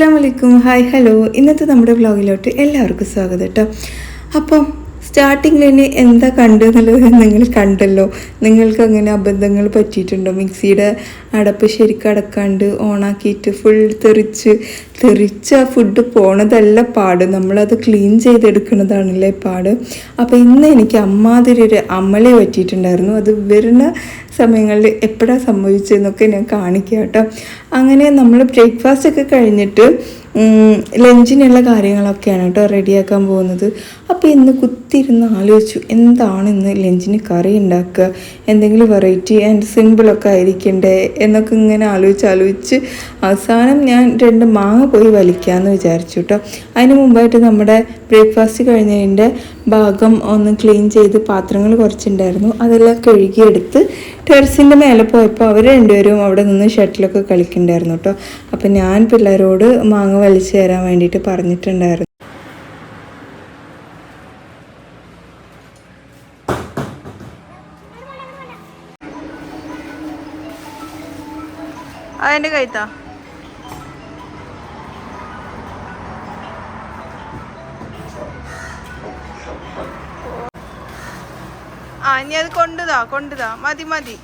അസ്സാം വലൈക്കും hi hello. ഇന്നത്തെ നമ്മുടെ വ്ലോഗിലോട്ട് എല്ലാവർക്കും സ്വാഗതം കേട്ടോ അപ്പം സ്റ്റാർട്ടിങ്ങിൽ തന്നെ എന്താ കണ്ടു എന്നുള്ളത് നിങ്ങൾ കണ്ടല്ലോ. നിങ്ങൾക്ക് അങ്ങനെ അബദ്ധങ്ങൾ പറ്റിയിട്ടുണ്ടോ? മിക്സിയുടെ അടപ്പ് ശരിക്കും അടക്കാണ്ട് ഓണാക്കിയിട്ട് ഫുൾ തെറിച്ച് തെറിച്ച് ആ ഫുഡ് പോണതല്ല പാട്. നമ്മളത് ക്ലീൻ ചെയ്തെടുക്കുന്നതാണല്ലേ പാട്. അപ്പോൾ ഇന്ന് എനിക്ക് അമ്മാതിരി ഒരു അമല പറ്റിയിട്ടുണ്ടായിരുന്നു. അത് വരുന്ന സമയങ്ങളിൽ എപ്പോഴാണ് സംഭവിച്ചതെന്നൊക്കെ ഞാൻ കാണിക്കാം കേട്ടോ. അങ്ങനെ നമ്മൾ ബ്രേക്ക്ഫാസ്റ്റ് ഒക്കെ കഴിഞ്ഞിട്ട് ലഞ്ചിനുള്ള കാര്യങ്ങളൊക്കെയാണ് കേട്ടോ റെഡിയാക്കാൻ പോകുന്നത്. അപ്പോൾ ഇന്ന് കുത്തിയിരുന്ന് ആലോചിച്ചു എന്താണ് ഇന്ന് ലഞ്ചിന് കറി ഉണ്ടാക്കുക? എന്തെങ്കിലും വെറൈറ്റി ആൻഡ് സിമ്പിളൊക്കെ ആയിരിക്കണ്ടേ? എന്നൊക്കെ ഇങ്ങനെ ആലോചിച്ച് ആലോചിച്ച് അവസാനം ഞാൻ രണ്ട് മാങ്ങ പോയി വലിക്കാമെന്ന് വിചാരിച്ചു കേട്ടോ. അതിന് മുമ്പായിട്ട് നമ്മുടെ ബ്രേക്ക്ഫാസ്റ്റ് കഴിഞ്ഞതിന്റെ ഭാഗം ഒന്ന് ക്ലീൻ ചെയ്ത് പാത്രങ്ങൾ കുറച്ചുണ്ടായിരുന്നു അതെല്ലാം കഴുകിയെടുത്ത് ടെറസിന്റെ മേലെ പോയപ്പോൾ അവർ രണ്ടുപേരും അവിടെ നിന്ന് ഷട്ടിലൊക്കെ കളിക്കുന്നുണ്ടായിരുന്നു കേട്ടോ. അപ്പം ഞാൻ പിള്ളേരോട് മാങ്ങ വലിച്ചു തരാൻ വേണ്ടിയിട്ട് പറഞ്ഞിട്ടുണ്ടായിരുന്നു. അതെന്റെ കൈത്താ. ആ ഇനി അത് കൊണ്ടുതാ കൊണ്ടുതാ. മതി മതി.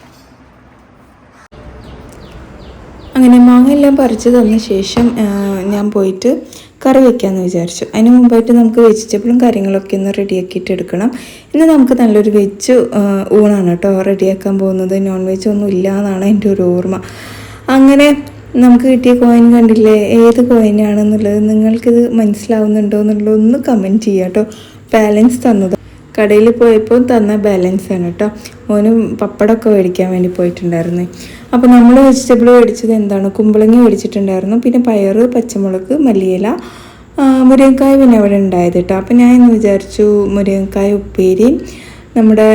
അങ്ങനെ മാങ്ങ എല്ലാം പറിച്ച് തന്ന ശേഷം ഞാൻ പോയിട്ട് കറി വെക്കാമെന്ന് വിചാരിച്ചു. അതിന് മുമ്പായിട്ട് നമുക്ക് വെജിറ്റബിളും കാര്യങ്ങളൊക്കെ ഒന്ന് റെഡിയാക്കിയിട്ട് എടുക്കണം. ഇന്ന് നമുക്ക് നല്ലൊരു വെജ് ഊണാണ് കേട്ടോ റെഡിയാക്കാൻ പോകുന്നത്. നോൺ വെജ് ഒന്നും ഇല്ല എന്നാണ് എന്റെ ഒരു ഓർമ്മ. അങ്ങനെ നമുക്ക് കിട്ടിയ കോയിൻ കണ്ടില്ലേ? ഏത് കോയിനാണെന്നുള്ളത് നിങ്ങൾക്കിത് മനസ്സിലാവുന്നുണ്ടോ എന്നുള്ളത് ഒന്ന് കമന്റ് ചെയ്യാം കേട്ടോ. ബാലൻസ് തന്നത്. കടയിൽ പോയപ്പോൾ തന്ന ബാലൻസ് ആണ് കേട്ടോ മോനും പപ്പടമൊക്കെ മേടിക്കാൻ വേണ്ടി പോയിട്ടുണ്ടായിരുന്നു. അപ്പോൾ നമ്മൾ വെജിറ്റബിൾ മേടിച്ചത് എന്താണ്? കുമ്പളങ്ങി മേടിച്ചിട്ടുണ്ടായിരുന്നു. പിന്നെ പയർ പച്ചമുളക് മല്ലിയില മുരിങ്ങക്കായ പിന്നെ അവിടെ ഉണ്ടായത് കേട്ടോ അപ്പോൾ ഞാൻ ഇന്ന് വിചാരിച്ചു മുരിങ്ങക്കായ ഉപ്പേരി നമ്മുടെ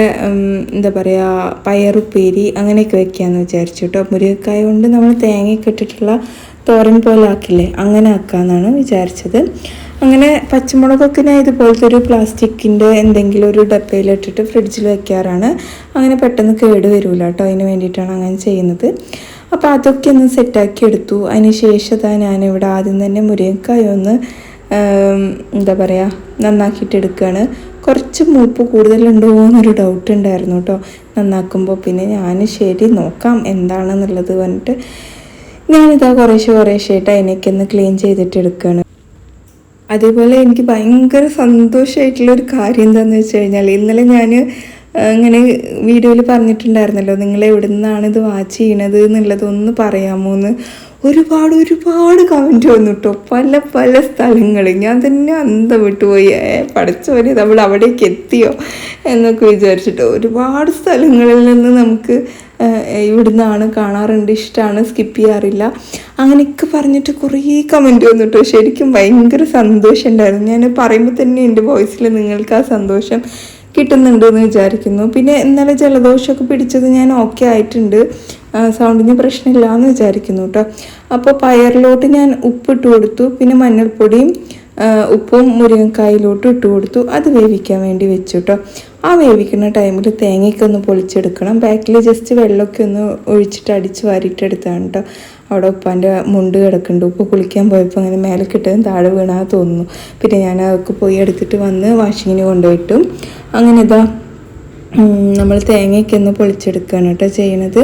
എന്താ പറയുക പയറുപ്പേരി അങ്ങനെയൊക്കെ വെക്കാമെന്ന് വിചാരിച്ചു കേട്ടോ മുരിങ്ങക്കായ കൊണ്ട് നമ്മൾ തേങ്ങയൊക്കെ ഇട്ടിട്ടുള്ള തോരൻ പോലെ ആക്കില്ലേ? അങ്ങനെ ആക്കാമെന്നാണ് വിചാരിച്ചത്. അങ്ങനെ പച്ചമുളകൊക്കെ ഞാൻ ഇതുപോലത്തെ ഒരു പ്ലാസ്റ്റിക്കിന്റെ എന്തെങ്കിലും ഒരു ഡപ്പയിലിട്ടിട്ട് ഫ്രിഡ്ജിൽ വെക്കാറാണ്. അങ്ങനെ പെട്ടെന്ന് കേട് വരില്ല കേട്ടോ അതിന് വേണ്ടിയിട്ടാണ് അങ്ങനെ ചെയ്യുന്നത്. അപ്പോൾ അതൊക്കെ ഒന്ന് സെറ്റാക്കി എടുത്തു. അതിന് ശേഷം ഞാനിവിടെ ആദ്യം തന്നെ മുരിങ്ങക്കായ ഒന്ന് എന്താ പറയുക നന്നാക്കിയിട്ട് എടുക്കുകയാണ് കുറച്ച് മൂപ്പ് കൂടുതലുണ്ടോ എന്നൊരു ഡൗട്ട് ഉണ്ടായിരുന്നു കേട്ടോ നന്നാക്കുമ്പോൾ പിന്നെ ഞാൻ ശരി നോക്കാം എന്താണെന്നുള്ളത് പറഞ്ഞിട്ട് ഞാനിതാ കുറേശ്ശെ കുറേശ്ശായിട്ട് അതിനൊക്കെ ഒന്ന് ക്ലീൻ ചെയ്തിട്ട് എടുക്കുകയാണ് അതേപോലെ എനിക്ക് ഭയങ്കര സന്തോഷമായിട്ടുള്ളൊരു കാര്യം എന്താണെന്ന് വെച്ച് കഴിഞ്ഞാൽ ഇന്നലെ ഞാൻ ഇങ്ങനെ വീഡിയോയിൽ പറഞ്ഞിട്ടുണ്ടായിരുന്നല്ലോ നിങ്ങൾ എവിടെ നിന്നാണ് ഇത് വാച്ച് ചെയ്യണത് എന്നുള്ളതൊന്ന് പറയാമോ എന്ന് ഒരുപാട് ഒരുപാട് കമന്റ് വന്നു കേട്ടോ പല പല സ്ഥലങ്ങൾ ഞാൻ തന്നെ അന്തം വിട്ടുപോയി പഠിച്ചവരെ നമ്മൾ അവിടേക്ക് എത്തിയോ? എന്നൊക്കെ വിചാരിച്ചിട്ട് ഒരുപാട് സ്ഥലങ്ങളിൽ നിന്ന് നമുക്ക് ഇവിടുന്നാണ് കാണാറുണ്ട് ഇഷ്ടമാണ് സ്കിപ്പ് ചെയ്യാറില്ല. അങ്ങനെയൊക്കെ പറഞ്ഞിട്ട് കുറേ കമന്റ് വന്നിട്ടോ ശരിക്കും ഭയങ്കര സന്തോഷം ഉണ്ടായിരുന്നു ഞാൻ പറയുമ്പോൾ തന്നെ എന്റെ വോയിസിൽ നിങ്ങൾക്ക് ആ സന്തോഷം കിട്ടുന്നുണ്ട് എന്ന് വിചാരിക്കുന്നു. പിന്നെ ഇന്നലെ ജലദോഷമൊക്കെ പിടിച്ചത് ഞാൻ ഓക്കെ ആയിട്ടുണ്ട്. സൗണ്ടിന് പ്രശ്നമില്ല എന്ന് വിചാരിക്കുന്നു കേട്ടോ. അപ്പോൾ പയറിലോട്ട് ഞാൻ ഉപ്പിട്ട് കൊടുത്തു. പിന്നെ മഞ്ഞൾപ്പൊടിയും ഉപ്പും മുരിങ്ങക്കായിലോട്ട് ഇട്ട് കൊടുത്തു. അത് വേവിക്കാൻ വേണ്ടി വെച്ചു കേട്ടോ. ആ വേവിക്കുന്ന ടൈമിൽ തേങ്ങയൊക്കെ ഒന്ന് പൊളിച്ചെടുക്കണം. ബാക്കിൽ ജസ്റ്റ് വെള്ളമൊക്കെ ഒന്ന് ഒഴിച്ചിട്ട് അടിച്ച് വാരിയിട്ടെടുത്താണ് കേട്ടോ അവിടെ ഉപ്പാന്റെ മുണ്ട് കിടക്കുന്നുണ്ട്. ഉപ്പ് കുളിക്കാൻ പോയപ്പോൾ അങ്ങനെ മേലെ കിട്ടാൻ താഴെ വീണാ തോന്നുന്നു. പിന്നെ ഞാൻ അതൊക്കെ പോയി എടുത്തിട്ട് വന്ന് വാഷിങ്ങിന് കൊണ്ടുപോയിട്ടു. അങ്ങനെ ഇതാ നമ്മൾ തേങ്ങയൊക്കെ ഒന്ന് പൊളിച്ചെടുക്കുകയാണ് കേട്ടോ ചെയ്യണത്.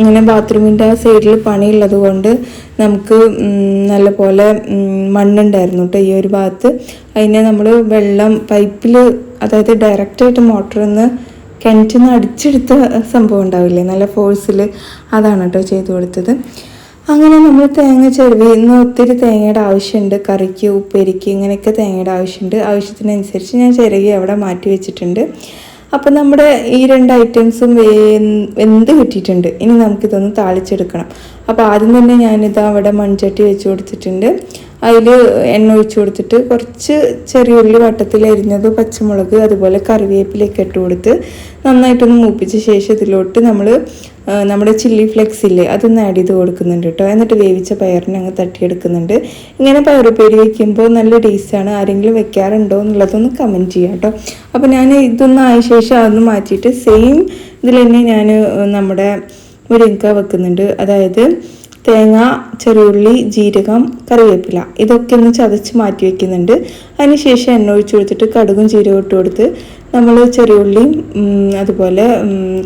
ഇങ്ങനെ ബാത്റൂമിന്റെ ആ സൈഡിൽ പണിയുള്ളത് കൊണ്ട് നമുക്ക് നല്ലപോലെ മണ്ണുണ്ടായിരുന്നു കേട്ടോ ഈ ഒരു ഭാഗത്ത്. അതിനെ നമ്മൾ വെള്ളം പൈപ്പിൽ അതായത് ഡയറക്റ്റായിട്ട് മോട്ടറിൽ നിന്ന് കിണറ്റിൽ നിന്ന് അടിച്ചെടുത്ത സംഭവം ഉണ്ടാവില്ലേ? നല്ല ഫോഴ്സിൽ അതാണ് കേട്ടോ ചെയ്തു കൊടുത്തത്. അങ്ങനെ നമ്മൾ തേങ്ങ ചെറുവി ഇന്ന് ഒത്തിരി തേങ്ങയുടെ ആവശ്യമുണ്ട്. കറിക്ക് ഉപ്പേരിക്ക് ഇങ്ങനെയൊക്കെ തേങ്ങയുടെ ആവശ്യമുണ്ട്. ആവശ്യത്തിനനുസരിച്ച് ഞാൻ ചിരകി അവിടെ മാറ്റി വെച്ചിട്ടുണ്ട്. അപ്പം നമ്മുടെ ഈ രണ്ട് ഐറ്റംസും വേ വെന്ത് കിട്ടിയിട്ടുണ്ട്. ഇനി നമുക്കിതൊന്ന് താളിച്ചെടുക്കണം. അപ്പോൾ ആദ്യം തന്നെ ഞാനിത് അവിടെ മൺചട്ടി വെച്ച് കൊടുത്തിട്ടുണ്ട്. അതിൽ എണ്ണ ഒഴിച്ചു കൊടുത്തിട്ട് കുറച്ച് ചെറിയ ഉള്ളി വട്ടത്തിൽ അരിഞ്ഞത് പച്ചമുളക് അതുപോലെ കറിവേപ്പിലൊക്കെ ഇട്ട് കൊടുത്ത് നന്നായിട്ടൊന്ന് മൂപ്പിച്ച ശേഷം ഇതിലോട്ട് നമ്മൾ നമ്മുടെ ചില്ലി ഫ്ലെക്സ് ഇല്ലേ അതൊന്ന് ആഡ് ചെയ്ത് കൊടുക്കുന്നുണ്ട് കേട്ടോ. എന്നിട്ട് വേവിച്ച പയറിനെ അങ്ങ് തട്ടിയെടുക്കുന്നുണ്ട്. ഇങ്ങനെ പയറുപ്പേരി വയ്ക്കുമ്പോൾ നല്ല ടേസ്റ്റാണ് ആരെങ്കിലും വെക്കാറുണ്ടോ എന്നുള്ളതൊന്ന് കമന്റ് ചെയ്യാം കേട്ടോ. അപ്പോൾ ഞാൻ ഇതൊന്നും ആയ ശേഷം അതൊന്ന് മാറ്റിയിട്ട് സെയിം ഇതിൽ തന്നെ ഞാൻ നമ്മുടെ മുരിങ്ങ വെക്കുന്നുണ്ട്. അതായത് തേങ്ങ ചെറിയുള്ളി ജീരകം കറിവേപ്പില ഇതൊക്കെ ഒന്ന് ചതച്ച് മാറ്റി വെക്കുന്നുണ്ട്. അതിനുശേഷം എണ്ണ ഒഴിച്ച് കൊടുത്തിട്ട് കടുകും ജീരകം ഇട്ട് കൊടുത്ത് നമ്മൾ ചെറിയുള്ളിയും അതുപോലെ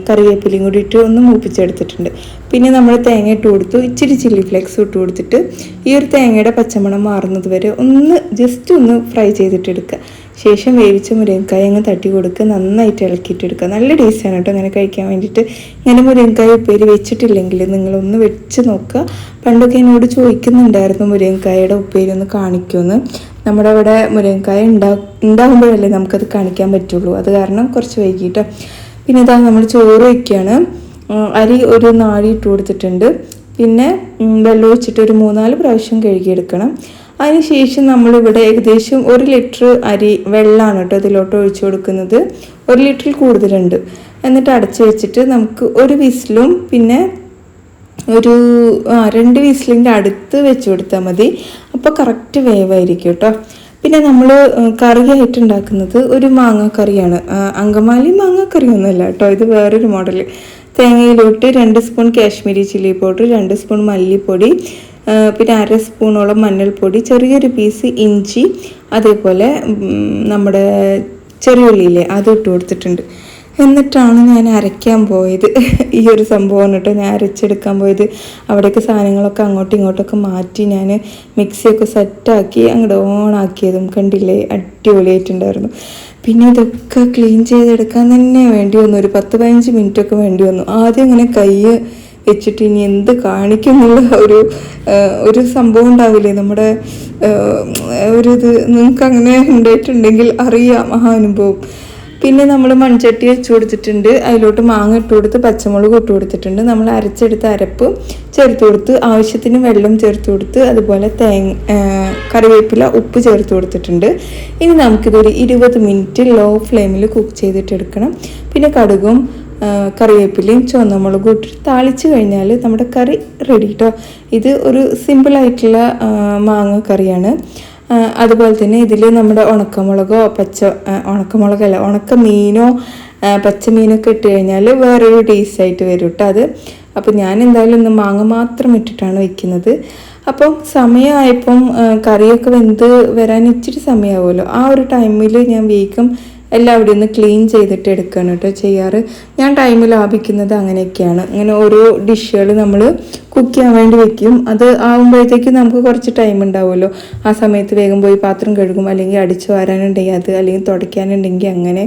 കറിവേപ്പിലയും കൂടി ഇട്ട് ഒന്ന് മൂപ്പിച്ചെടുത്തിട്ടുണ്ട്. പിന്നെ നമ്മൾ തേങ്ങ ഇട്ട് കൊടുത്തു. ഇച്ചിരി ചില്ലി ഫ്ലേക്സ് ഇട്ട് കൊടുത്തിട്ട് ഈ ഒരു തേങ്ങയുടെ പച്ചമണം മാറുന്നത് വരെ ഒന്ന് ജസ്റ്റ് ഒന്ന് ഫ്രൈ ചെയ്തിട്ടെടുക്കുക ശേഷം വേവിച്ച മുരിങ്ങക്കായ അങ്ങ് തട്ടി കൊടുക്കുക. നന്നായിട്ട് ഇളക്കിയിട്ടെടുക്കുക. നല്ല ടേസ്റ്റാണ് കേട്ടോ അങ്ങനെ കഴിക്കാൻ വേണ്ടിയിട്ട്. ഇങ്ങനെ മുരിങ്ങക്കായ ഉപ്പേരി വെച്ചിട്ടില്ലെങ്കിൽ നിങ്ങളൊന്ന് വെച്ച് നോക്കുക. പണ്ടൊക്കെ എന്നോട് ചോദിക്കുന്നുണ്ടായിരുന്നു മുരിങ്ങക്കായയുടെ ഉപ്പേരി ഒന്ന് കാണിക്കുമെന്ന്. നമ്മുടെ അവിടെ മുരിങ്ങക്കായ ഉണ്ടാ ഉണ്ടാകുമ്പോഴല്ലേ നമുക്കത് കാണിക്കാൻ പറ്റുള്ളൂ. അത് കാരണം കുറച്ച് വൈകിട്ടോ. പിന്നെ ഇതാ നമ്മൾ ചോറ് വയ്ക്കുകയാണ് അരി ഒരു നാഴി ഇട്ട് കൊടുത്തിട്ടുണ്ട്. പിന്നെ വെള്ളം ഒഴിച്ചിട്ട് ഒരു മൂന്നാൽ പ്രാവശ്യം കഴുകിയെടുക്കണം. അതിനുശേഷം നമ്മളിവിടെ ഏകദേശം ഒരു ലിറ്റർ അരി വെള്ളമാണ് കേട്ടോ ഇതിലോട്ട് ഒഴിച്ചു കൊടുക്കുന്നത്. ഒരു ലിറ്ററിൽ കൂടുതലുണ്ട്. എന്നിട്ട് അടച്ചു വെച്ചിട്ട് നമുക്ക് ഒരു വിസിലും പിന്നെ ഒരു രണ്ട് വിസിലിന്റെ അടുത്ത് വെച്ച് കൊടുത്താൽ മതി. അപ്പോൾ കറക്റ്റ് വേവായിരിക്കും കേട്ടോ. പിന്നെ നമ്മൾ കറിയായിട്ട് ഉണ്ടാക്കുന്നത് ഒരു മാങ്ങാക്കറിയാണ്. അങ്കമാലി മാങ്ങാക്കറിയൊന്നുമല്ല കേട്ടോ. ഇത് വേറൊരു മോഡൽ തേങ്ങയിലോട്ട് രണ്ട് സ്പൂൺ കാശ്മീരി ചില്ലി പൗഡർ രണ്ട് സ്പൂൺ മല്ലിപ്പൊടി പിന്നെ അര സ്പൂണോളം മഞ്ഞൾപ്പൊടി ചെറിയൊരു പീസ് ഇഞ്ചി അതേപോലെ നമ്മുടെ ചെറിയുള്ളിയില്ലേ അത് ഇട്ട് കൊടുത്തിട്ടുണ്ട്. എന്നിട്ടാണ് ഞാൻ അരയ്ക്കാൻ പോയത്. ഈ ഒരു സംഭവം കേട്ടോ ഞാൻ അരച്ചെടുക്കാൻ പോയത്. അവിടേക്ക് സാധനങ്ങളൊക്കെ അങ്ങോട്ടും ഇങ്ങോട്ടൊക്കെ മാറ്റി ഞാൻ മിക്സിയൊക്കെ സെറ്റാക്കി അങ്ങോട്ട് ഓണാക്കിയതും കണ്ടില്ലേ അടിപൊളിയായിട്ടുണ്ടായിരുന്നു. പിന്നെ ഇതൊക്കെ ക്ലീൻ ചെയ്തെടുക്കാൻ തന്നെ വേണ്ടി വന്നു. ഒരു പത്ത് പതിനഞ്ച് മിനിറ്റൊക്കെ വേണ്ടി വന്നു. ആദ്യം അങ്ങനെ കൈ വെച്ചിട്ട് ഇനി എന്ത് കാണിക്കുന്നുള്ള ഒരു ഒരു സംഭവം ഉണ്ടാവില്ലേ? നമ്മുടെ ഒരു ഇത് നിങ്ങൾക്ക് അങ്ങനെ ഉണ്ടായിട്ടുണ്ടെങ്കിൽ അറിയാം ആ അനുഭവം. പിന്നെ നമ്മൾ മൺചട്ടി വെച്ച് കൊടുത്തിട്ടുണ്ട്. അതിലോട്ട് മാങ്ങ ഇട്ട് കൊടുത്ത് പച്ചമുളക് ഇട്ട് കൊടുത്തിട്ടുണ്ട്. നമ്മൾ അരച്ചെടുത്ത അരപ്പ് ചേർത്ത് കൊടുത്ത് ആവശ്യത്തിന് വെള്ളം ചേർത്ത് കൊടുത്ത് അതുപോലെ തേങ്ങ കറിവേപ്പില ഉപ്പ് ചേർത്ത് കൊടുത്തിട്ടുണ്ട്. ഇനി നമുക്കിതൊരു ഇരുപത് മിനിറ്റ് ലോ ഫ്ലെയിമിൽ കുക്ക് ചെയ്തിട്ടെടുക്കണം. പിന്നെ കടുകും കറിവേപ്പിലയും ചുവന്നമുളകും ഇട്ടിട്ട് താളിച്ച് കഴിഞ്ഞാൽ നമ്മുടെ കറി റെഡി കേട്ടോ ഇത് ഒരു സിമ്പിളായിട്ടുള്ള മാങ്ങ കറിയാണ്. അതുപോലെ തന്നെ ഇതിൽ നമ്മുടെ ഉണക്കമുളകോ പച്ച ഉണക്കമുളകല്ല ഉണക്കമീനോ പച്ചമീനൊക്കെ ഇട്ട് കഴിഞ്ഞാൽ വേറൊരു ടേസ്റ്റ് ആയിട്ട് വരും കേട്ടോ അത്. അപ്പോൾ ഞാൻ എന്തായാലും ഇന്ന് മാങ്ങ മാത്രം ഇട്ടിട്ടാണ് വെക്കുന്നത്. അപ്പം സമയമായപ്പം കറിയൊക്കെ വെന്ത് വരാൻ ഇച്ചിരി സമയമാവുമല്ലോ. ആ ഒരു ടൈമിൽ ഞാൻ വേഗം എല്ലാം അവിടെ നിന്ന് ക്ലീൻ ചെയ്തിട്ട് എടുക്കുകയാണ് കേട്ടോ ചെയ്യാറ്. ഞാൻ ടൈം ലാഭിക്കുന്നത് അങ്ങനെയൊക്കെയാണ്. അങ്ങനെ ഓരോ ഡിഷുകൾ നമ്മൾ കുക്ക് ചെയ്യാൻ വേണ്ടി വെക്കും. അത് ആകുമ്പോഴത്തേക്കും നമുക്ക് കുറച്ച് ടൈം ഉണ്ടാവുമല്ലോ. ആ സമയത്ത് വേഗം പോയി പാത്രം കഴുകും അല്ലെങ്കിൽ അടിച്ചു വാരാനുണ്ടെങ്കിൽ അത് അല്ലെങ്കിൽ തുടയ്ക്കാനുണ്ടെങ്കിൽ അങ്ങനെ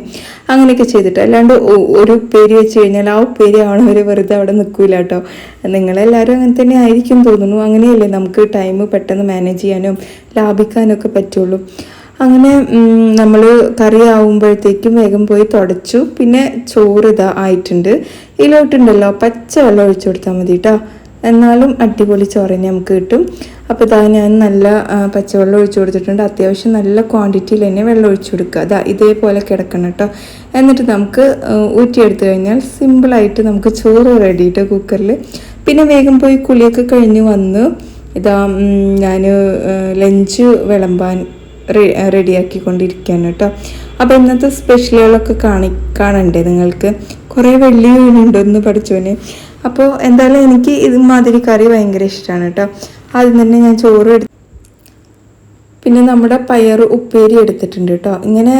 അങ്ങനെയൊക്കെ ചെയ്തിട്ട്. അല്ലാണ്ട് ഒരു ഉപ്പേരി വെച്ച് കഴിഞ്ഞാൽ ആ ഉപ്പേരി ആവണവരെ വെറുതെ അവിടെ നിൽക്കില്ല കേട്ടോ നിങ്ങളെല്ലാവരും അങ്ങനെ തന്നെ ആയിരിക്കും തോന്നുന്നു. അങ്ങനെയല്ലേ നമുക്ക് ടൈം പെട്ടെന്ന് മാനേജ് ചെയ്യാനും ലാഭിക്കാനും ഒക്കെ പറ്റുള്ളൂ. അങ്ങനെ നമ്മൾ കറി ആവുമ്പോഴത്തേക്കും വേഗം പോയി തുടച്ചു. പിന്നെ ചോറ് ഇതാ ആയിട്ടുണ്ട്. ഇതിലോട്ടുണ്ടല്ലോ പച്ച വെള്ളം ഒഴിച്ചു കൊടുത്താൽ മതി കേട്ടോ എന്നാലും അടിപൊളി ചോറ് തന്നെ നമുക്ക് കിട്ടും. അപ്പോൾ ഇതാ ഞാൻ നല്ല പച്ചവെള്ളം ഒഴിച്ചു കൊടുത്തിട്ടുണ്ട്. അത്യാവശ്യം നല്ല ക്വാണ്ടിറ്റിയിൽ തന്നെ വെള്ളം ഒഴിച്ചു കൊടുക്കുക. അതാ ഇതേപോലെ കിടക്കണം കേട്ടോ എന്നിട്ട് നമുക്ക് ഊറ്റിയെടുത്തു കഴിഞ്ഞാൽ സിമ്പിളായിട്ട് നമുക്ക് ചോറ് റെഡി കേട്ടോ കുക്കറിൽ പിന്നെ വേഗം പോയി കുളിയൊക്കെ കഴിഞ്ഞ് വന്ന് ഇതാ ഞാൻ ലഞ്ച് വിളമ്പാൻ റെഡിയാക്കിക്കൊണ്ടിരിക്കുകയാണ് കേട്ടോ. അപ്പോൾ ഇന്നത്തെ സ്പെഷ്യലുകളൊക്കെ കാണി കാണണ്ടേ നിങ്ങൾക്ക്? കുറേ വെള്ളി വീണുണ്ടെന്ന് പഠിച്ചോനെ. അപ്പോൾ എന്തായാലും എനിക്ക് ഇതുമാതിരി കറി ഭയങ്കര ഇഷ്ടമാണ് കേട്ടോ. ആദ്യം തന്നെ ഞാൻ ചോറ് എടുത്ത് പിന്നെ നമ്മുടെ പയർ ഉപ്പേരി എടുത്തിട്ടുണ്ട് കേട്ടോ. ഇങ്ങനെ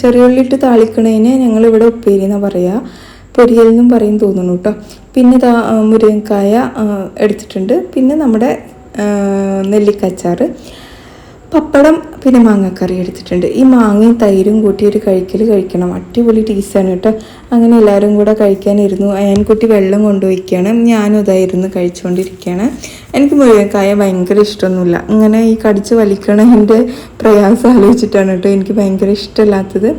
ചെറിയ ഉള്ളിട്ട് താളിക്കണതിന് ഞങ്ങളിവിടെ ഉപ്പേരി എന്നാണ് പറയുക പൊരിയൽ എന്നും പറയും തോന്നുന്നു കേട്ടോ. പിന്നെ ഇതാ മുരിങ്ങക്കായ എടുത്തിട്ടുണ്ട്. പിന്നെ നമ്മുടെ നെല്ലിക്കച്ചാറ്. പപ്പടം പിന്നെ മാങ്ങാക്കറി എടുത്തിട്ടുണ്ട്. ഈ മാങ്ങയും തൈരും കൂട്ടി ഒരു കഴിക്കൽ കഴിക്കണം. അടിപൊളി ടീസാണ് കേട്ടോ. അങ്ങനെ എല്ലാവരും കൂടെ കഴിക്കാനിരുന്നു അയൻകുട്ടി വെള്ളം കൊണ്ടുപോയിക്കുകയാണ് ഞാനും ഇതായിരുന്നു കഴിച്ചുകൊണ്ടിരിക്കുകയാണ്. എനിക്ക് മുഴുവൻകായ ഭയങ്കര ഇഷ്ടമൊന്നുമില്ല. ഇങ്ങനെ ഈ കടിച്ച് വലിക്കണതിന്റെ പ്രയാസം ആലോചിച്ചിട്ടാണ് കേട്ടോ എനിക്ക് ഭയങ്കര ഇഷ്ടമല്ലാത്തത്.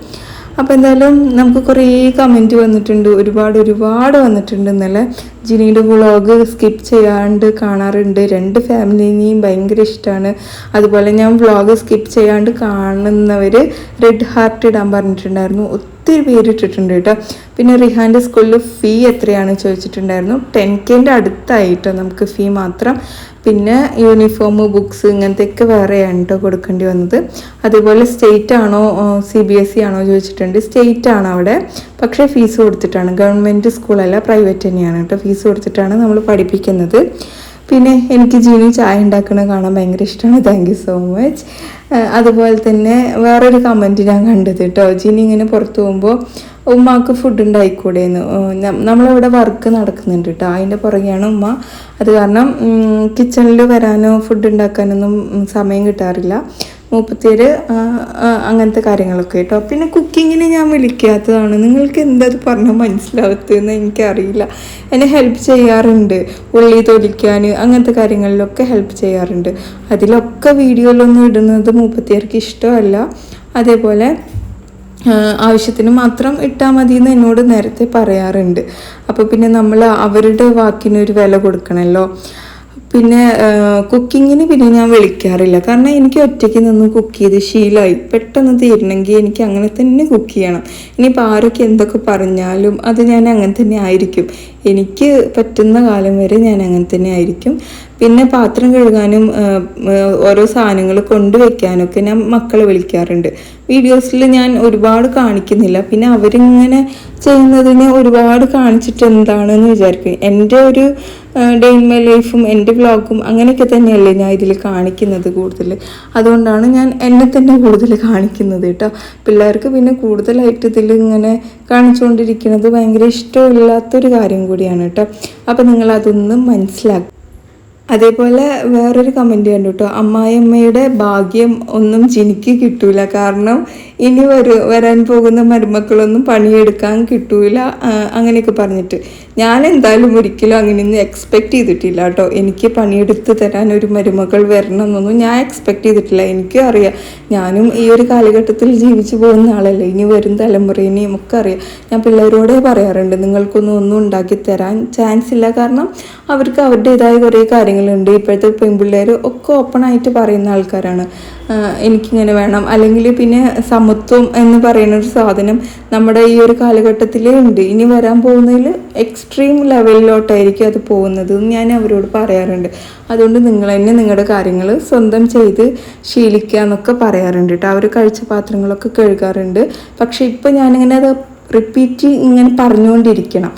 അപ്പോൾ എന്തായാലും നമുക്ക് കുറേ കമന്റ് വന്നിട്ടുണ്ട്. ഒരുപാട് ഒരുപാട് വന്നിട്ടുണ്ട് ഇന്നലെ. ജിനിയുടെ വ്ളോഗ് സ്കിപ്പ് ചെയ്യാണ്ട് കാണാറുണ്ട്. രണ്ട് ഫാമിലിനെയും ഭയങ്കര ഇഷ്ടമാണ് അതുപോലെ ഞാൻ വ്ളോഗ് സ്കിപ്പ് ചെയ്യാണ്ട് കാണുന്നവർ റെഡ് ഹാർട്ട് ഇടാൻ പറഞ്ഞിട്ടുണ്ടായിരുന്നു. ഒത്തിരി പേര് ഇട്ടിട്ടുണ്ട് കേട്ടോ. പിന്നെ റിഹാന്റെ സ്കൂളിൽ ഫീ എത്രയാണ് ചോദിച്ചിട്ടുണ്ടായിരുന്നു. ടെൻ കെന്റെ അടുത്തായിട്ടോ നമുക്ക് ഫീ മാത്രം. പിന്നെ യൂണിഫോം ബുക്സ് ഇങ്ങനത്തെയൊക്കെ വേറെയാണ് കേട്ടോ കൊടുക്കേണ്ടി വന്നത്. അതുപോലെ സ്റ്റേറ്റ് ആണോ സി ബി എസ് ഇ ആണോ ചോദിച്ചിട്ടുണ്ട്. സ്റ്റേറ്റ് ആണ് അവിടെ. പക്ഷേ ഫീസ് കൊടുത്തിട്ടാണ്. ഗവൺമെന്റ് സ്കൂളല്ല പ്രൈവറ്റ് തന്നെയാണ് കേട്ടോ ഫീസ് കൊടുത്തിട്ടാണ് നമ്മൾ പഠിപ്പിക്കുന്നത്. പിന്നെ എനിക്ക് ജീനി ചായ ഉണ്ടാക്കുന്നത് കാണാൻ ഭയങ്കര ഇഷ്ടമാണ് താങ്ക് യു സോ മച്ച് അതുപോലെ തന്നെ വേറൊരു കമന്റ് ഞാൻ കണ്ടത് കേട്ടോ ജീനി ഇങ്ങനെ പുറത്തു പോകുമ്പോൾ ഉമ്മാക്ക് ഫുഡ് ഉണ്ടായിക്കൂടെയെന്ന് നമ്മളിവിടെ വർക്ക് നടക്കുന്നുണ്ട് കേട്ടോ അതിന്റെ പുറകെയാണ് ഉമ്മ. അത് കാരണം കിച്ചണിൽ വരാനോ ഫുഡ് ഉണ്ടാക്കാനൊന്നും സമയം കിട്ടാറില്ല. ആ, അങ്ങനത്തെ കാര്യങ്ങളൊക്കെ കേട്ടോ. പിന്നെ കുക്കിങ്ങിന് ഞാൻ വിളിക്കാത്തതാണ്. നിങ്ങൾക്ക് എന്തത് പറഞ്ഞാൽ മനസ്സിലാവത്തെന്ന് എനിക്കറിയില്ല. എന്നെ ഹെൽപ്പ് ചെയ്യാറുണ്ട്. ഉള്ളി തൊലിക്കാൻ അങ്ങനത്തെ കാര്യങ്ങളിലൊക്കെ ഹെൽപ്പ് ചെയ്യാറുണ്ട്. അതിലൊക്കെ വീഡിയോയിലൊന്നും ഇടുന്നത് മൂപ്പത്തിയർക്ക് ഇഷ്ടമല്ല. അതേപോലെ ആവശ്യത്തിന് മാത്രം ഇട്ടാൽ മതി എന്ന് എന്നോട് നേരത്തെ പറയാറുണ്ട്. അപ്പോൾ പിന്നെ നമ്മൾ അവരുടെ വാക്കിനൊരു വില കൊടുക്കണമല്ലോ പിന്നെ കുക്കിങ്ങിന് പിന്നെ ഞാൻ വിളിക്കാറില്ല. കാരണം എനിക്ക് ഒറ്റയ്ക്ക് നിന്ന് കുക്ക് ചെയ്ത് ശീലമായി പെട്ടെന്ന് തീരണമെങ്കിൽ എനിക്ക് അങ്ങനെ തന്നെ കുക്ക് ചെയ്യണം. ഇനിയിപ്പോൾ ആരൊക്കെ എന്തൊക്കെ പറഞ്ഞാലും അത് ഞാൻ അങ്ങനെ തന്നെ ആയിരിക്കും. എനിക്ക് പറ്റുന്ന കാലം വരെ ഞാൻ അങ്ങനെ തന്നെ ആയിരിക്കും. പിന്നെ പാത്രം കഴുകാനും ഓരോ സാധനങ്ങൾ കൊണ്ടുവയ്ക്കാനൊക്കെ ഞാൻ മക്കളെ വിളിക്കാറുണ്ട്. വീഡിയോസിൽ ഞാൻ ഒരുപാട് കാണിക്കുന്നില്ല. പിന്നെ അവരിങ്ങനെ ചെയ്യുന്നതിന് ഒരുപാട് കാണിച്ചിട്ട് എന്താണെന്ന് വിചാരിക്കും. എന്റെ ഒരു ഡേ ഇൻ മൈ ലൈഫും എന്റെ വ്ളോഗും അങ്ങനെയൊക്കെ തന്നെയല്ലേ ഞാൻ ഇതിൽ കാണിക്കുന്നത് കൂടുതൽ. അതുകൊണ്ടാണ് ഞാൻ എന്നെ തന്നെ കൂടുതൽ കാണിക്കുന്നത് കേട്ടോ. പിള്ളേർക്ക് പിന്നെ കൂടുതലായിട്ട് ഇതിൽ ഇങ്ങനെ കാണിച്ചുകൊണ്ടിരിക്കുന്നത് ഭയങ്കര ഇഷ്ടമില്ലാത്തൊരു കാര്യം കൂടിയാണ് കേട്ടോ. അപ്പോൾ നിങ്ങൾ അതൊന്നും മനസ്സിലാക്കുക അതേപോലെ വേറൊരു കമന്റ് കണ്ടു കേട്ടോ. അമ്മായിയമ്മയുടെ ഭാഗ്യം ഒന്നും ജനിക്ക് കിട്ടൂല. കാരണം ഇനി വരു വരാൻ പോകുന്ന മരുമക്കളൊന്നും പണിയെടുക്കാൻ കിട്ടൂല അങ്ങനെയൊക്കെ പറഞ്ഞിട്ട്. ഞാൻ എന്തായാലും ഒരിക്കലും അങ്ങനെയൊന്നും എക്സ്പെക്റ്റ് ചെയ്തിട്ടില്ല കേട്ടോ. എനിക്ക് പണിയെടുത്ത് തരാൻ ഒരു മരുമകൾ വരണം എന്നൊന്നും ഞാൻ എക്സ്പെക്റ്റ് ചെയ്തിട്ടില്ല. എനിക്കും അറിയാം. ഞാനും ഈ ഒരു കാലഘട്ടത്തിൽ ജീവിച്ചു പോകുന്ന ആളല്ലേ. ഇനി വരും തലമുറയിനെയും ഒക്കെ അറിയാം. ഞാൻ പിള്ളേരോടേ പറയാറുണ്ട് നിങ്ങൾക്കൊന്നും ഒന്നും ഉണ്ടാക്കി തരാൻ ചാൻസ് ഇല്ല. കാരണം അവർക്ക് അവരുടേതായ കുറേ കാര്യങ്ങളുണ്ട്. ഇപ്പോഴത്തെ പെൺപിള്ളേർ ഒക്കെ ഓപ്പണായിട്ട് പറയുന്ന ആൾക്കാരാണ്. എനിക്കിങ്ങനെ വേണം. അല്ലെങ്കിൽ പിന്നെ സമത്വം എന്ന് പറയുന്ന ഒരു സാധനം നമ്മുടെ ഈ ഒരു കാലഘട്ടത്തിലേ ഉണ്ട്. ഇനി വരാൻ പോകുന്നതിൽ എക്സ്ട്രീം ലെവലിലോട്ടായിരിക്കും അത് പോകുന്നത് ഞാൻ അവരോട് പറയാറുണ്ട്. അതുകൊണ്ട് നിങ്ങൾ തന്നെ നിങ്ങളുടെ കാര്യങ്ങൾ സ്വന്തം ചെയ്ത് ശീലിക്കുക എന്നൊക്കെ പറയാറുണ്ട് കേട്ടോ. അവർ കഴിച്ച പാത്രങ്ങളൊക്കെ കഴുകാറുണ്ട്. പക്ഷേ ഇപ്പം ഞാനിങ്ങനെ അത് റിപ്പീറ്റ് ഇങ്ങനെ പറഞ്ഞുകൊണ്ടിരിക്കണം.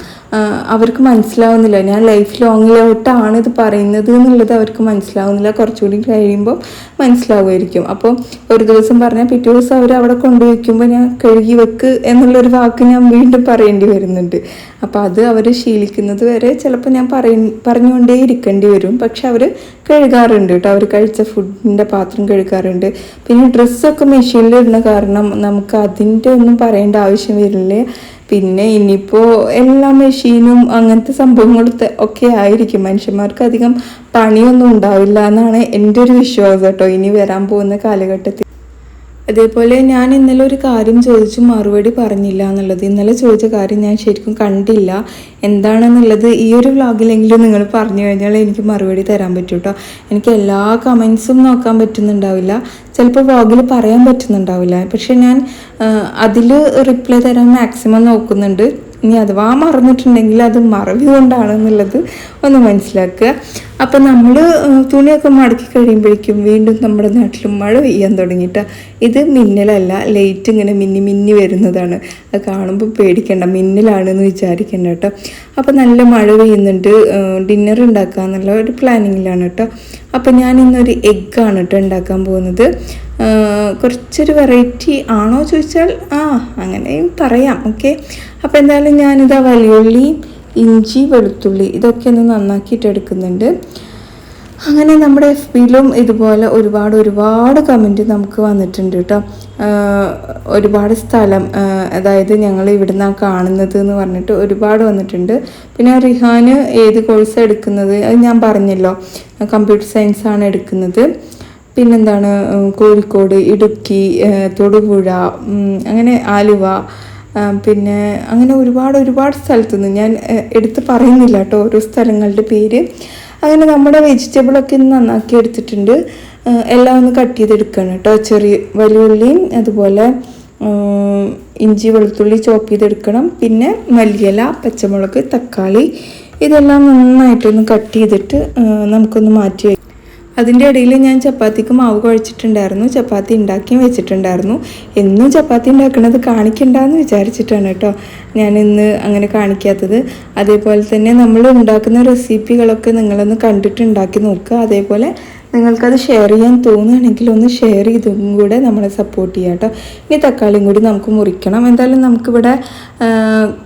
അവർക്ക് മനസ്സിലാവുന്നില്ല. ഞാൻ ലൈഫ് ലോങ്ങിലോട്ടാണ് ഇത് പറയുന്നത് എന്നുള്ളത് അവർക്ക് മനസ്സിലാവുന്നില്ല. കുറച്ചുകൂടി കഴിയുമ്പോൾ മനസ്സിലാവുമായിരിക്കും. അപ്പോൾ ഒരു ദിവസം പറഞ്ഞാൽ പിറ്റേ ദിവസം അവർ അവിടെ കൊണ്ടുവയ്ക്കുമ്പോൾ ഞാൻ കഴുകി വെക്ക് എന്നുള്ളൊരു വാക്ക് ഞാൻ വീണ്ടും പറയേണ്ടി വരുന്നുണ്ട്. അപ്പോൾ അത് അവർ ശീലിക്കുന്നത് വരെ ചിലപ്പോൾ ഞാൻ പറയ പറഞ്ഞുകൊണ്ടേ ഇരിക്കേണ്ടി വരും. പക്ഷെ അവർ കഴുകാറുണ്ട് കേട്ടോ. അവർ കഴിച്ച ഫുഡിന്റെ പാത്രം കഴുകാറുണ്ട്. പിന്നെ ഡ്രസ്സൊക്കെ മെഷീനിൽ ഇടുന്ന കാരണം നമുക്ക് അതിന്റെ ഒന്നും പറയേണ്ട ആവശ്യം വരില്ല. പിന്നെ ഇനിയിപ്പോൾ എല്ലാ മെഷീനും അങ്ങനത്തെ സംഭവങ്ങളും ഒക്കെ ആയിരിക്കും. മനുഷ്യന്മാർക്ക് അധികം പണിയൊന്നും ഉണ്ടാവില്ല എന്നാണ് എന്റെ ഒരു വിശ്വാസം കേട്ടോ. ഇനി വരാൻ പോകുന്ന കാലഘട്ടത്തിൽ. അതേപോലെ ഞാൻ ഇന്നലെ ഒരു കാര്യം ചോദിച്ചു മറുപടി പറഞ്ഞില്ല എന്നുള്ളത്. ഇന്നലെ ചോദിച്ച കാര്യം ഞാൻ ശരിക്കും കണ്ടില്ല. എന്താണെന്നുള്ളത് ഈ ഒരു വ്ളോഗിലെങ്കിലും നിങ്ങൾ പറഞ്ഞു കഴിഞ്ഞാൽ എനിക്ക് മറുപടി തരാൻ പറ്റും കേട്ടോ എനിക്ക് എല്ലാ കമൻസും നോക്കാൻ പറ്റുന്നുണ്ടാവില്ല. ചിലപ്പോൾ വ്ളോഗിൽ പറയാൻ പറ്റുന്നുണ്ടാവില്ല. പക്ഷെ ഞാൻ അതിൽ റിപ്ലൈ തരാൻ മാക്സിമം നോക്കുന്നുണ്ട്. ഇനി അഥവാ മറന്നിട്ടുണ്ടെങ്കിൽ അത് മറവി കൊണ്ടാണെന്നുള്ളത് ഒന്ന് മനസ്സിലാക്കുക. അപ്പം നമ്മൾ തുണിയൊക്കെ മടക്കി കഴിയുമ്പോഴേക്കും വീണ്ടും നമ്മുടെ നാട്ടിൽ മഴ പെയ്യാൻ തുടങ്ങിയിട്ട് ഇത് മിന്നലല്ല ലൈറ്റ് ഇങ്ങനെ മിന്നി മിന്നി വരുന്നതാണ്. അത് കാണുമ്പോൾ പേടിക്കേണ്ട മിന്നലാണെന്ന് വിചാരിക്കേണ്ട കേട്ടോ. അപ്പം നല്ല മഴ പെയ്യുന്നുണ്ട് ഡിന്നർ ഉണ്ടാക്കുക എന്നുള്ള ഒരു പ്ലാനിങ്ങിലാണ് കേട്ടോ. അപ്പം ഞാൻ ഇന്നൊരു എഗ്ഗാണ് കേട്ടോ ഉണ്ടാക്കാൻ പോകുന്നത്. കുറച്ചൊരു വെറൈറ്റി ആണോ ചോദിച്ചാൽ ആ അങ്ങനെയും പറയാം ഓക്കെ. അപ്പോൾ എന്തായാലും ഞാനിതാ വലിയുള്ളി ഇഞ്ചി വെളുത്തുള്ളി ഇതൊക്കെ ഒന്ന് നന്നാക്കിയിട്ട് എടുക്കുന്നുണ്ട്. അങ്ങനെ നമ്മുടെ എഫ് ബിയിലും ഇതുപോലെ ഒരുപാട് ഒരുപാട് കമന്റ് നമുക്ക് വന്നിട്ടുണ്ട് കേട്ടോ. ഒരുപാട് സ്ഥലം അതായത് ഞങ്ങൾ ഇവിടുന്ന് കാണുന്നത് എന്ന് പറഞ്ഞിട്ട് ഒരുപാട് വന്നിട്ടുണ്ട്. പിന്നെ റിഹാന് ഏത് കോഴ്സ് എടുക്കുന്നത്? അത് ഞാൻ പറഞ്ഞല്ലോ. കമ്പ്യൂട്ടർ സയൻസ് ആണ് എടുക്കുന്നത്. പിന്നെന്താണ് കോഴിക്കോട് ഇടുക്കി തൊടുപുഴ അങ്ങനെ ആലുവ പിന്നെ അങ്ങനെ ഒരുപാട് ഒരുപാട് സ്ഥലത്തുനിന്ന് ഞാൻ എടുത്ത് പറയുന്നില്ല കേട്ടോ ഓരോ സ്ഥലങ്ങളുടെ പേര്. അങ്ങനെ നമ്മുടെ വെജിറ്റബിളൊക്കെ ഇന്ന് നന്നാക്കി എടുത്തിട്ടുണ്ട്. എല്ലാം ഒന്ന് കട്ട് ചെയ്തെടുക്കുകയാണ് കേട്ടോ. ചെറിയ വലിയുള്ളിയും അതുപോലെ ഇഞ്ചി വെളുത്തുള്ളി ചോപ്പ് ചെയ്തെടുക്കണം. പിന്നെ മല്ലിയില പച്ചമുളക് തക്കാളി ഇതെല്ലാം നന്നായിട്ടൊന്ന് കട്ട് ചെയ്തിട്ട് നമുക്കൊന്ന് മാറ്റി അതിന്റെ ഇടയിൽ ഞാൻ ചപ്പാത്തിക്ക് മാവ് കുഴച്ചിട്ടുണ്ടായിരുന്നു. ചപ്പാത്തി ഉണ്ടാക്കിയും വെച്ചിട്ടുണ്ടായിരുന്നു. എന്നും ചപ്പാത്തി ഉണ്ടാക്കുന്നത് കാണിക്കണ്ടെന്ന് വിചാരിച്ചിട്ടാണ് കേട്ടോ ഞാൻ ഇന്ന് അങ്ങനെ കാണിക്കാത്തത്. അതേപോലെ തന്നെ നമ്മൾ ഉണ്ടാക്കുന്ന റെസിപ്പികളൊക്കെ നിങ്ങളൊന്ന് കണ്ടിട്ട് ഉണ്ടാക്കി നോക്കുക. അതേപോലെ നിങ്ങൾക്കത് ഷെയർ ചെയ്യാൻ തോന്നുകയാണെങ്കിൽ ഒന്ന് ഷെയർ ചെയ്തും കൂടെ നമ്മളെ സപ്പോർട്ട് ചെയ്യാം കേട്ടോ. ഇനി തക്കാളിയും കൂടി നമുക്ക് മുറിക്കണം. എന്തായാലും നമുക്കിവിടെ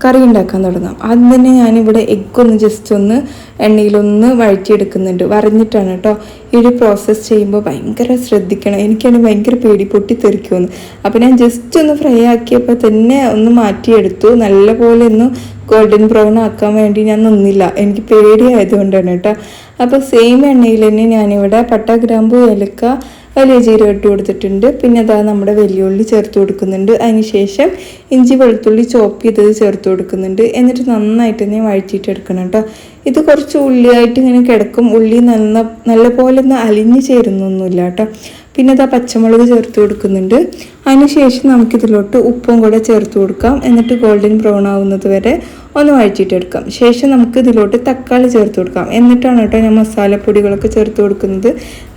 കറി ഉണ്ടാക്കാൻ തുടങ്ങാം. ആദ്യം തന്നെ ഞാനിവിടെ എഗ്ഗ് ഒന്ന് ജസ്റ്റ് ഒന്ന് എണ്ണയിലൊന്ന് വഴറ്റിയെടുക്കുന്നുണ്ട്. വരഞ്ഞിട്ടാണ് കേട്ടോ. ഈ ഒരു പ്രോസസ്സ് ചെയ്യുമ്പോൾ ഭയങ്കര ശ്രദ്ധിക്കണം. എനിക്കാണ് ഭയങ്കര പേടി പൊട്ടി തെറിക്കുമെന്ന് അപ്പോൾ ഞാൻ ജസ്റ്റ് ഒന്ന് ഫ്രൈ ആക്കിയപ്പോൾ തന്നെ ഒന്ന് മാറ്റിയെടുത്തു. നല്ലപോലെ ഒന്ന് ഗോൾഡൻ ബ്രൗൺ ആക്കാൻ വേണ്ടി ഞാൻ നിന്നില്ല. എനിക്ക് പേടിയായതുകൊണ്ടാണ് കേട്ടോ. അപ്പോൾ സെയിം എണ്ണയിൽ തന്നെ ഞാനിവിടെ പട്ട ഗ്രാമ്പു ഏലക്ക വലിയ ജീരകം ഇട്ട് കൊടുത്തിട്ടുണ്ട്. പിന്നെ അതാ നമ്മുടെ വെല്ലുള്ളി ചേർത്ത് കൊടുക്കുന്നുണ്ട്. അതിനുശേഷം ഇഞ്ചി വെളുത്തുള്ളി ചോപ്പ് ചെയ്തത് ചേർത്ത് കൊടുക്കുന്നുണ്ട്. എന്നിട്ട് നന്നായിട്ട് തന്നെ വഴറ്റിയിട്ട് എടുക്കണം കേട്ടോ ഇത് കുറച്ച് ഉള്ളിയായിട്ട് ഇങ്ങനെ കിടക്കും. ഉള്ളി നല്ല നല്ല പോലെ ഒന്ന് അലിഞ്ഞ് ചേരുന്നൊന്നുമില്ല കേട്ടോ പിന്നെ ഇതാ പച്ചമുളക് ചേർത്ത് കൊടുക്കുന്നുണ്ട്. അതിനുശേഷം നമുക്കിതിലോട്ട് ഉപ്പും കൂടെ ചേർത്ത് കൊടുക്കാം. എന്നിട്ട് ഗോൾഡൻ ബ്രൗൺ ആവുന്നത് വരെ ഒന്ന് വഴറ്റിയിട്ടെടുക്കാം. ശേഷം നമുക്ക് ഇതിലോട്ട് തക്കാളി ചേർത്ത് കൊടുക്കാം. എന്നിട്ടാണ് കേട്ടോ ഞാൻ മസാലപ്പൊടികളൊക്കെ ചേർത്ത് കൊടുക്കുന്നത്.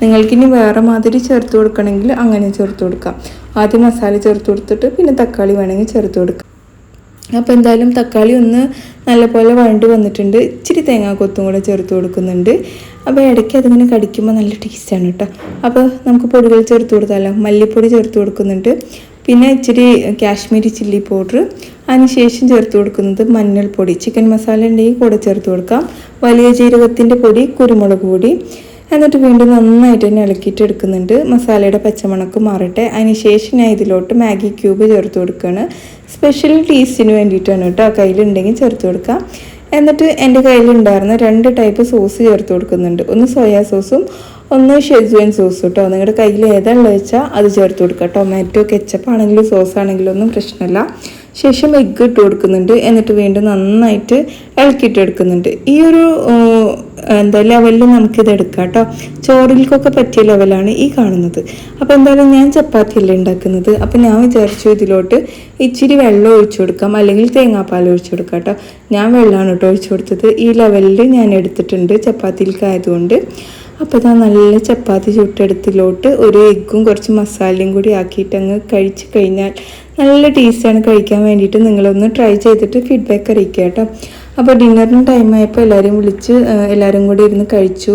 നിങ്ങൾക്കിനി വേറെ മാതിരി ചേർത്ത് കൊടുക്കണമെങ്കിൽ അങ്ങനെ ചേർത്ത് കൊടുക്കാം. ആദ്യം മസാല ചേർത്ത് കൊടുത്തിട്ട് പിന്നെ തക്കാളി വേണമെങ്കിൽ ചേർത്ത് കൊടുക്കാം. അപ്പോൾ എന്തായാലും തക്കാളി ഒന്ന് നല്ലപോലെ വഴണ്ട് വന്നിട്ടുണ്ട്. ഇച്ചിരി തേങ്ങാക്കൊത്തും കൂടെ ചേർത്ത് കൊടുക്കുന്നുണ്ട്. അപ്പോൾ ഇടയ്ക്ക് അതിങ്ങനെ കടിക്കുമ്പോൾ നല്ല ടേസ്റ്റാണ് കേട്ടോ അപ്പോൾ നമുക്ക് പൊടികൾ ചേർത്ത് കൊടുത്താലോ? മല്ലിപ്പൊടി ചേർത്ത് കൊടുക്കുന്നുണ്ട്. പിന്നെ ഇച്ചിരി കാശ്മീരി ചില്ലി പൗഡർ. അതിനുശേഷം ചേർത്ത് കൊടുക്കുന്നത് മഞ്ഞൾപ്പൊടി ചിക്കൻ മസാല ഉണ്ടെങ്കിൽ കൂടെ ചേർത്ത് കൊടുക്കാം. വലിയ ജീരകത്തിന്റെ പൊടി കുരുമുളക് പൊടി. എന്നിട്ട് വീണ്ടും നന്നായിട്ട് തന്നെ ഇളക്കിയിട്ട് എടുക്കുന്നുണ്ട്. മസാലയുടെ പച്ചമണക്ക് മാറട്ടെ. അതിനുശേഷം ഞാൻ ഇതിലോട്ട് മാഗി ക്യൂബ് ചേർത്ത് കൊടുക്കുകയാണ്. സ്പെഷ്യൽ ടേസ്റ്റിന് വേണ്ടിയിട്ടാണ് കേട്ടോ കയ്യിലുണ്ടെങ്കിൽ ചേർത്ത് കൊടുക്കുക. എന്നിട്ട് എന്റെ കയ്യിലുണ്ടായിരുന്ന രണ്ട് ടൈപ്പ് സോസ് ചേർത്ത് കൊടുക്കുന്നുണ്ട്. ഒന്ന് സോയാ സോസും ഒന്ന് ഷെസ്വൻ സോസും കേട്ടോ. നിങ്ങളുടെ കയ്യിൽ ഏതാണെന്ന് വെച്ചാൽ അത് ചേർത്ത് കൊടുക്കുക ടൊമാറ്റോ കെച്ചപ്പ് ആണെങ്കിലും സോസ് ആണെങ്കിലും ഒന്നും പ്രശ്നമില്ല. ശേഷം എഗ്ഗ് ഇട്ട് കൊടുക്കുന്നുണ്ട്. എന്നിട്ട് വീണ്ടും നന്നായിട്ട് ഇളക്കിയിട്ട് എടുക്കുന്നുണ്ട് ഈ ഒരു എന്താ ലെവലിൽ നമുക്കിത് എടുക്കാം കേട്ടോ. ചോറിലേക്കൊക്കെ പറ്റിയ ലെവലാണ് ഈ കാണുന്നത്. അപ്പോൾ എന്തായാലും ഞാൻ ചപ്പാത്തിയല്ല ഉണ്ടാക്കുന്നത്. അപ്പോൾ ഞാൻ വിചാരിച്ചു ഇതിലോട്ട് ഇച്ചിരി വെള്ളം ഒഴിച്ചു കൊടുക്കാം. അല്ലെങ്കിൽ തേങ്ങാപ്പാൽ ഒഴിച്ചു കൊടുക്കാം കേട്ടോ. ഞാൻ വെള്ളമാണ് കേട്ടോ ഒഴിച്ചു കൊടുത്തത്. ഈ ലെവലിൽ ഞാൻ എടുത്തിട്ടുണ്ട് ചപ്പാത്തിയിലേക്കായതുകൊണ്ട് അപ്പോൾ ഇതാ നല്ല ചപ്പാത്തി ചുട്ടെടുത്തിലോട്ട് ഒരു എഗ്ഗും കുറച്ച് മസാലയും കൂടി ആക്കിയിട്ട് അങ്ങ് കഴിച്ച് കഴിഞ്ഞാൽ നല്ല ടേസ്റ്റാണ് കഴിക്കാൻ വേണ്ടിയിട്ട് നിങ്ങളൊന്ന് ട്രൈ ചെയ്തിട്ട് ഫീഡ്ബാക്ക് അറിയിക്കുക കേട്ടോ. അപ്പോൾ ഡിന്നറിന് ടൈമായപ്പോൾ എല്ലാവരും വിളിച്ച് എല്ലാവരും കൂടി ഇരുന്ന് കഴിച്ചു.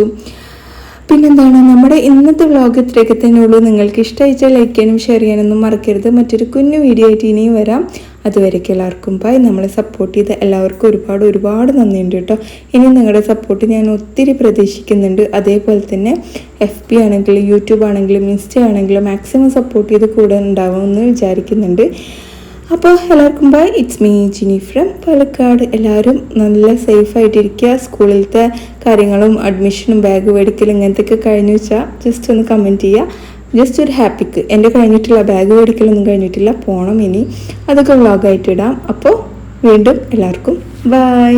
പിന്നെന്താണ് നമ്മുടെ ഇന്നത്തെ വ്ളോഗ് ഇത്രയൊക്കെ തന്നെ ഉള്ളൂ. നിങ്ങൾക്ക് ഇഷ്ടമായിച്ചാൽ ലൈക്ക് ചെയ്യാനും ഷെയർ ചെയ്യാനൊന്നും മറക്കരുത്. മറ്റൊരു കുഞ്ഞു വീഡിയോ ആയിട്ട് ഇനിയും വരാം. അതുവരേക്കും എല്ലാവർക്കും ബൈ നമ്മളെ സപ്പോർട്ട് ചെയ്ത എല്ലാവർക്കും ഒരുപാട് ഒരുപാട് നന്ദിയുണ്ട് കേട്ടോ. ഇനി നിങ്ങളുടെ സപ്പോർട്ട് ഞാൻ ഒത്തിരി പ്രതീക്ഷിക്കുന്നുണ്ട്. അതേപോലെ തന്നെ എഫ് പി ആണെങ്കിലും യൂട്യൂബ് ആണെങ്കിലും ഇൻസ്റ്റ ആണെങ്കിലും മാക്സിമം സപ്പോർട്ട് ചെയ്ത് കൂടെ ഉണ്ടാവുമെന്ന് വിചാരിക്കുന്നുണ്ട്. അപ്പോൾ എല്ലാവർക്കും bye it's me Jini from Palakkad. എല്ലാവരും നല്ല സേഫ് ആയിട്ടിരിക്കുക. സ്കൂളിലത്തെ കാര്യങ്ങളും അഡ്മിഷനും ബാഗ് മേടിക്കലും ഇങ്ങനത്തെയൊക്കെ കഴിഞ്ഞു വെച്ചാൽ ജസ്റ്റ് ഒന്ന് കമന്റ് ചെയ്യുക. ജസ്റ്റ് ഒരു ഹാപ്പിക്ക് എന്റെ കഴിഞ്ഞിട്ടില്ല ബാഗ് മേടിക്കലൊന്നും കഴിഞ്ഞിട്ടില്ല. പോകണം ഇനി. അതൊക്കെ വ്ളോഗായിട്ട് ഇടാം. അപ്പോൾ വീണ്ടും എല്ലാവർക്കും ബൈ